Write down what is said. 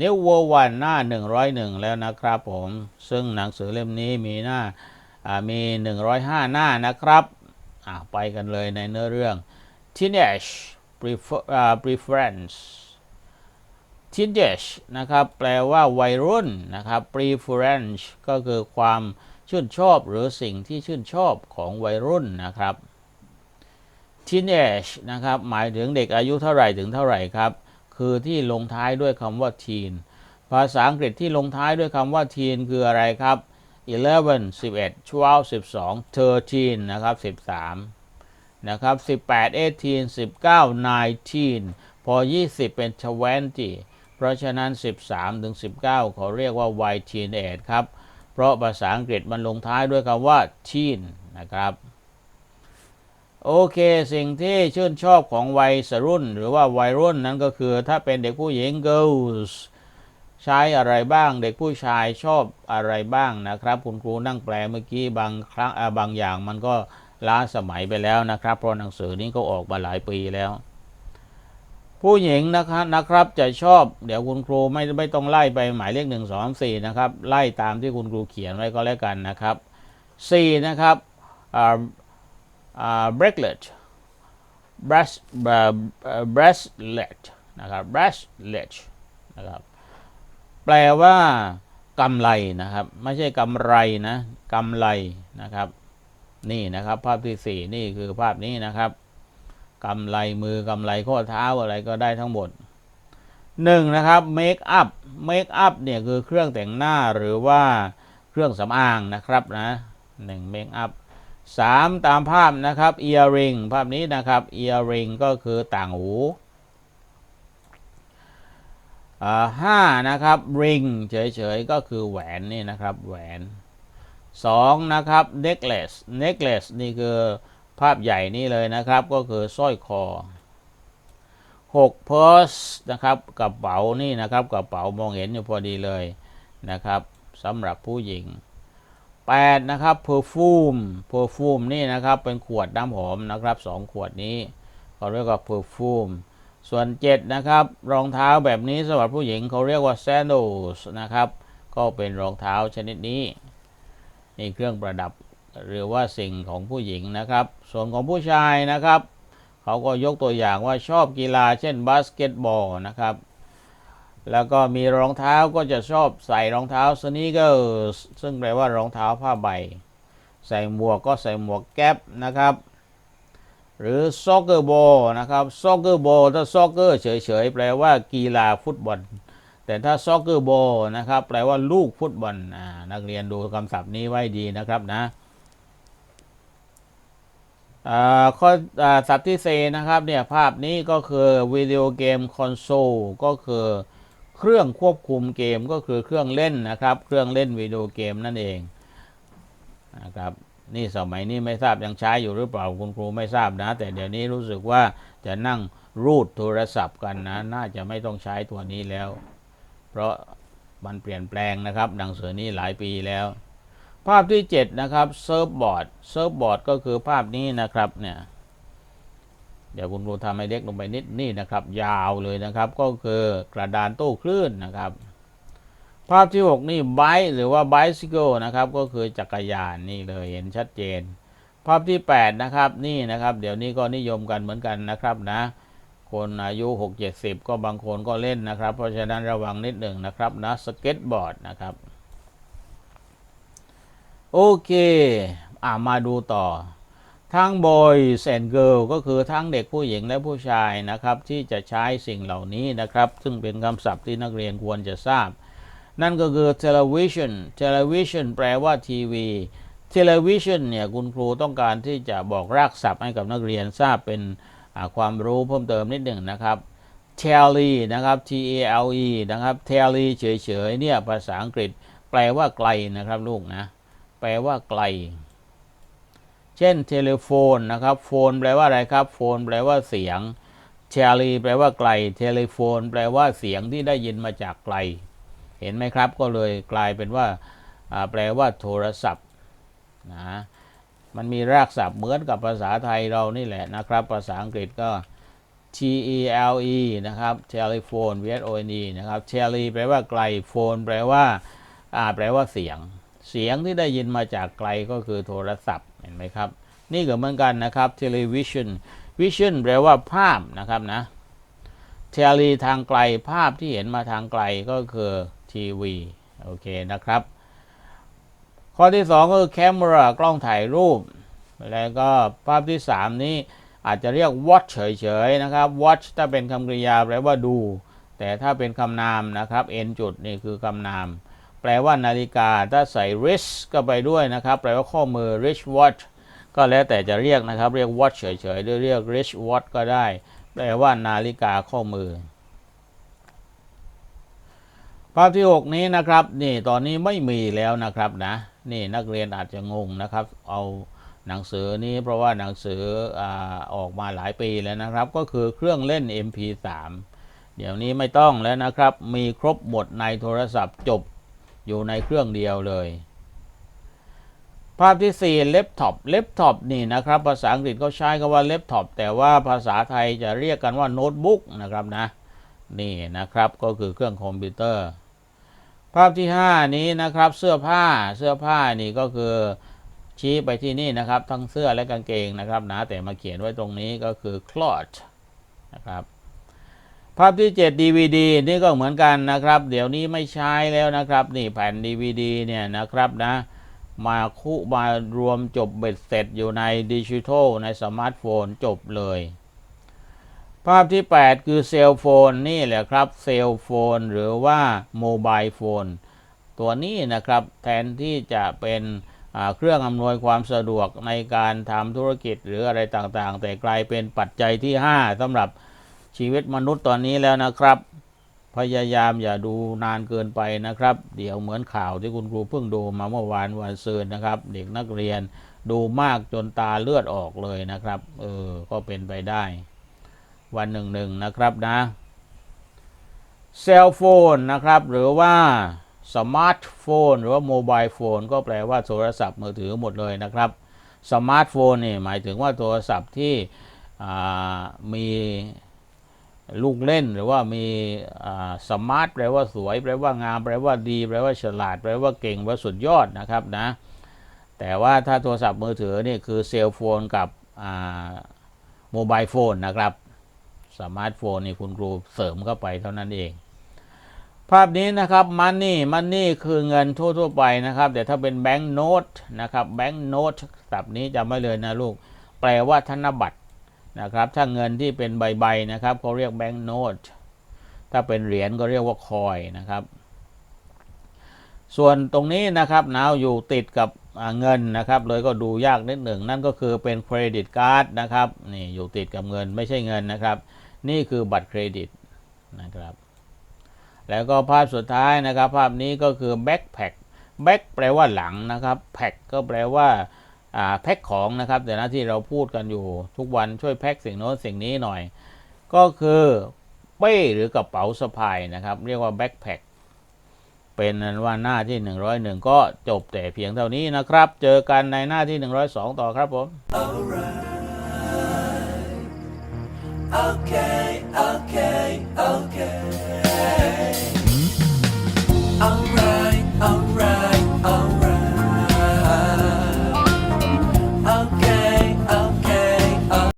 New World One หน้า 101 แล้วนะครับผมซึ่งหนังสือเล่มนี้มีหน้ามี 105 หน้านะครับไปกันเลยในเนื้อเรื่อง Teenage prefer, uh, preference Teenage นะครับแปลว่าวัยรุ่นนะครับ Preference ก็คือความชื่นชอบหรือสิ่งที่ชื่นชอบของวัยรุ่นนะครับ Teenage นะครับหมายถึงเด็กอายุเท่าไหร่ถึงเท่าไหร่ครับ คือที่ลงท้ายด้วยคำว่า teen ภาษาอังกฤษที่ลงท้ายด้วยคำว่า teen คืออะไรครับ 11 11 12 12 13 นะครับ 13 นะครับ 18 18 19 19 พอ 20 เป็น 20 เพราะฉะนั้น 13 ถึง 19 เขาเรียกว่า y teenage ครับ เพราะภาษาอังกฤษมันลงท้ายด้วยคำว่า teen นะครับ โอเค สิ่งที่ชื่นชอบของวัยสรุ่น หรือว่าวัยรุ่นนั้นก็คือถ้าเป็นเด็กผู้หญิง girls ใช้อะไรบ้าง เด็กผู้ชายชอบอะไรบ้างนะครับ คุณครูนั่งแปลเมื่อกี้บางครั้งบางอย่างมันก็ล้าสมัยไปแล้วนะครับ เพราะหนังสือนี้ก็ออกมาหลายปีแล้ว ผู้หญิงนะครับนะครับจะชอบ เดี๋ยวคุณครูไม่ไม่ต้องไล่ไปหมายเลขหนึ่งสองสี่นะครับไล่ตามที่คุณครูเขียนไว้ก็แล้วกันนะครับสี่นะครับอ่า bracelet brass bracelet นะครับ bracelet นะครับแปลว่ากำไรนะครับ ไม่ใช่กำไรนะกำไรนะครับ นี่นะครับภาพที่ 4 นี่คือภาพนี้นะครับกำไรมือกำไรข้อเท้าอะไรก็ได้ทั้งหมดหนึ่งนะครับ make up make up เนี่ยคือเครื่องแต่งหน้าหรือว่าเครื่องสำอางนะครับนะหนึ่งเมคอัพ 3 ตามภาพนะครับ earring ภาพนี้นะครับ earring ก็คือต่างหูห้านะครับ ring เฉยๆ ก็คือแหวนนี่นะครับแหวน2นะครับ necklace necklace นี่คือภาพใหญ่นี่เลยนะครับ ก็คือสร้อยคอ6 purse นะครับกระเป๋านี่นะครับกระเป๋ามองเห็นอยู่พอดีเลยนะครับสำหรับผู้หญิง 8นะครับ perfume perfume นี่นะครับเป็นขวดน้ำหอมนะครับสองขวดนี้เขาเรียกว่า perfume ส่วน 7 นะครับ รองเท้าแบบนี้สำหรับผู้หญิงเขาเรียกว่า sandals นะครับ ก็เป็นรองเท้าชนิดนี้นี่เครื่องประดับหรือว่าสิ่งของผู้หญิงนะครับ ส่วนของผู้ชายนะครับ เขาก็ยกตัวอย่างว่าชอบกีฬาเช่นบาสเกตบอลนะครับ แล้วก็มีรองเท้าก็จะชอบใส่รองเท้าสนีเกอร์ซึ่งแปลว่ารองเท้าผ้าใบ ใส่หมวกก็ใส่หมวกแก๊ปนะครับ หรือซ็อกเกอร์บอลนะครับซ็อกเกอร์บอลถ้าซ็อกเกอร์เฉยๆแปลว่ากีฬาฟุตบอล แต่ถ้าซ็อกเกอร์บอลนะครับแปลว่าลูกฟุตบอลนักเรียนดูคำศัพท์นี้ไว้ดีนะครับนะข้อศัพท์ที่สี่นะครับเนี่ยภาพนี้ก็คือวิดีโอเกมคอนโซลก็คือ เครื่องควบคุมเกมก็คือเครื่องเล่นนะครับ เครื่องเล่นวิดีโอเกมนั่นเองนะครับนี่สมัยนี้ไม่ทราบยังใช้อยู่หรือเปล่าคุณครูไม่ทราบนะ แต่เดี๋ยวนี้รู้สึกว่าจะนั่งรูดโทรศัพท์กันนะ น่าจะไม่ต้องใช้ตัวนี้แล้ว เพราะมันเปลี่ยนแปลงนะครับหนังสือนี้หลายปีแล้ว ภาพที่ 7 นะครับเซิร์ฟบอร์ดเซิร์ฟบอร์ดก็คือภาพนี้นะครับเนี่ย เดี๋ยวคุณครูทำให้เล็กลงไปนิดนี่นะครับ ยาวเลยนะครับ ก็คือกระดานโต้คลื่นนะครับ ภาพที่ 6 นี่ไบค์หรือว่า bicycle นะครับ ก็คือจักรยานนี่เลยเห็นชัดเจน ภาพที่ 8 นะครับนี่นะครับ เดี๋ยวนี้ก็นิยมกันเหมือนกันนะครับนะ คนอายุ 6 70 ก็บางคนก็เล่นนะครับ เพราะฉะนั้นระวังนิดหนึ่งนะครับนะสเก็ตบอร์ดนะครับโอเค อ่ามาดูต่อ ทั้ง boys and girl ก็คือทั้งเด็กผู้หญิงและผู้ชายนะครับ ที่จะใช้สิ่งเหล่านี้นะครับ ซึ่งเป็นคำศัพท์ที่นักเรียนควรจะทราบ นั่นก็คือ television television แปลว่าทีวี television เนี่ยคุณครูต้องการที่จะบอกรากศัพท์ให้กับนักเรียนทราบเป็นความรู้เพิ่มเติมนิดหนึ่งนะครับ tele นะครับ t a l e นะครับ tele เฉยๆเนี่ยภาษาอังกฤษ แปลว่าไกลนะครับลูกนะ แปลว่าไกล เช่นเทเลโฟนนะครับโฟนแปลว่าอะไรครับโฟนแปลว่าเสียงเทลีแปลว่าไกลเทเลโฟนแปลว่าเสียงที่ได้ยินมาจากไกล เห็นไหมครับก็เลยกลายเป็นว่าแปลว่าโทรศัพท์นะมันมีรากศัพท์เหมือนกับภาษาไทยเรานี่แหละนะครับ ภาษาอังกฤษก็ T E L E นะครับ telephone V S O N E นะครับ tele แปลว่าไกล phone แปลว่าแปลว่าเสียง เสียงที่ได้ยินมาจากไกลก็คือโทรศัพท์ ห็นไหมครับ นี่ก็เหมือนกันนะครับ television vision แปลว่าภาพนะครับนะ tele ทางไกลภาพที่เห็นมาทางไกลก็คือทีวีโอเคนะครับ ข้อที่สองก็คือ camera กล้องถ่ายรูป แล้วก็ภาพที่สามนี้อาจจะเรียก watch เฉยๆนะครับ watch ถ้าเป็นคำกริยาแปลว่าดู แต่ถ้าเป็นคำนามนะครับ n จุดนี่คือคำนาม แปลว่านาฬิกา ถ้าใส่ wrist ก็ไปด้วยนะครับ แปลว่าข้อมือ wrist watch ก็แล้วแต่จะเรียกนะครับ เรียก watch เฉยๆหรือเรียก wrist watch ก็ได้ แปลว่านาฬิกาข้อมือ ภาพที่ 6 นี้นะครับ นี่ตอนนี้ไม่มีแล้วนะครับนะ นี่นักเรียนอาจจะงงนะครับ เอาหนังสือนี้เพราะว่าหนังสืออออกมาหลายปีแล้วนะครับ ก็คือเครื่องเล่น MP3 เดี๋ยวนี้ไม่ต้องแล้วนะครับ มีครบหมดในโทรศัพท์จบ อยู่ในเครื่องเดียวเลย ภาพที่ 4 เล็บท็อปเล็บท็อปนี่นะครับ ภาษาอังกฤษเขาใช้คำว่าเล็บท็อปแต่ว่าภาษาไทยจะเรียกกันว่าโน้ตบุ๊กนะครับนะ นี่นะครับก็คือเครื่องคอมพิวเตอร์ ภาพที่ 5 นี้นะครับเสื้อผ้าเสื้อผ้านี่ก็คือชี้ไปที่นี่นะครับ ทั้งเสื้อและกางเกงนะครับนะแต่มาเขียนไว้ตรงนี้ก็คือ cloth นะครับ ภาพที่ 7 DVD นี่ก็เหมือนกันนะครับ เดี๋ยวนี้ไม่ใช้แล้วนะครับ นี่แผ่น DVD เนี่ยนะครับนะ มาคุมารวมจบเบ็ดเสร็จอยู่ในดิจิทัลในสมาร์ทโฟนจบเลย ภาพที่ 8 คือเซลโฟนนี่แหละครับเซลโฟนหรือว่าโมบายโฟนตัวนี้นะครับแทนที่จะเป็นเครื่องอำนวยความสะดวกในการทำธุรกิจหรืออะไรต่างๆ แต่กลายเป็นปัจจัยที่ 5สำหรับ ชีวิตมนุษย์ตอนนี้แล้วนะครับ พยายามอย่าดูนานเกินไปนะครับ เดี๋ยวเหมือนข่าวที่คุณครูเพิ่งดูมาเมื่อวานวันซืนนะครับ เด็กนักเรียนดูมากจนตาเลือดออกเลยนะครับ เออ ก็เป็นไปได้ วันหนึ่งหนึ่งนะครับนะเซลโฟนนะครับ หรือว่าสมาร์ทโฟนหรือว่าโมบายโฟนก็แปลว่าโทรศัพท์มือถือหมดเลยนะครับ สมาร์ทโฟนนี่หมายถึงว่าโทรศัพท์ที่มี ลูกเล่นหรือว่ามีสมาร์ทแปลว่าสวย แปลว่างาม แปลว่าดี แปลว่าฉลาด แปลว่าเก่งแปลว่าสุดยอดนะครับนะ แต่ว่าถ้าโทรศัพท์มือถือนี่คือเซลโฟนกับโมบายโฟนนะครับ สมาร์ทโฟนนี่คุณครูเสริมเข้าไปเท่านั้นเอง ภาพนี้นะครับมันนี่มันนี่คือเงินทั่วๆไปนะครับ แต่ถ้าเป็นแบงก์โนตนะครับแบงก์โนตศัพท์นี้จำไว้เลยนะลูก แปลว่าธนบัตร นะครับถ้าเงินที่เป็นใบๆนะครับเขาเรียกแบงก์โนตถ้าเป็นเหรียญก็เรียกว่าคอยนะครับ ส่วนตรงนี้นะครับนาวอยู่ติดกับเงินนะครับ เลยก็ดูยากนิดหนึ่งนั่นก็คือเป็นเครดิตการ์ดนะครับนี่อยู่ติดกับเงินไม่ใช่เงินนะครับ นี่คือบัตรเครดิตนะครับ แล้วก็ภาพสุดท้ายนะครับ ภาพนี้ก็คือแบ็คแพ็คแบ็คแปลว่าหลังนะครับแพ็คก็แปลว่า แพ็คของนะครับแต่หน้าที่เราพูดกันอยู่ทุกวันช่วยแพ็คสิ่งโน้นสิ่งนี้หน่อย ก็คือเป้หรือกระเป๋าสะพายนะครับ เรียกว่าแบ็คแพ็คเป็นนั้นว่าหน้าที่ 101 ก็จบแต่เพียงเท่านี้นะครับ เจอกันในหน้าที่ 102 ต่อครับผม Okay, okay,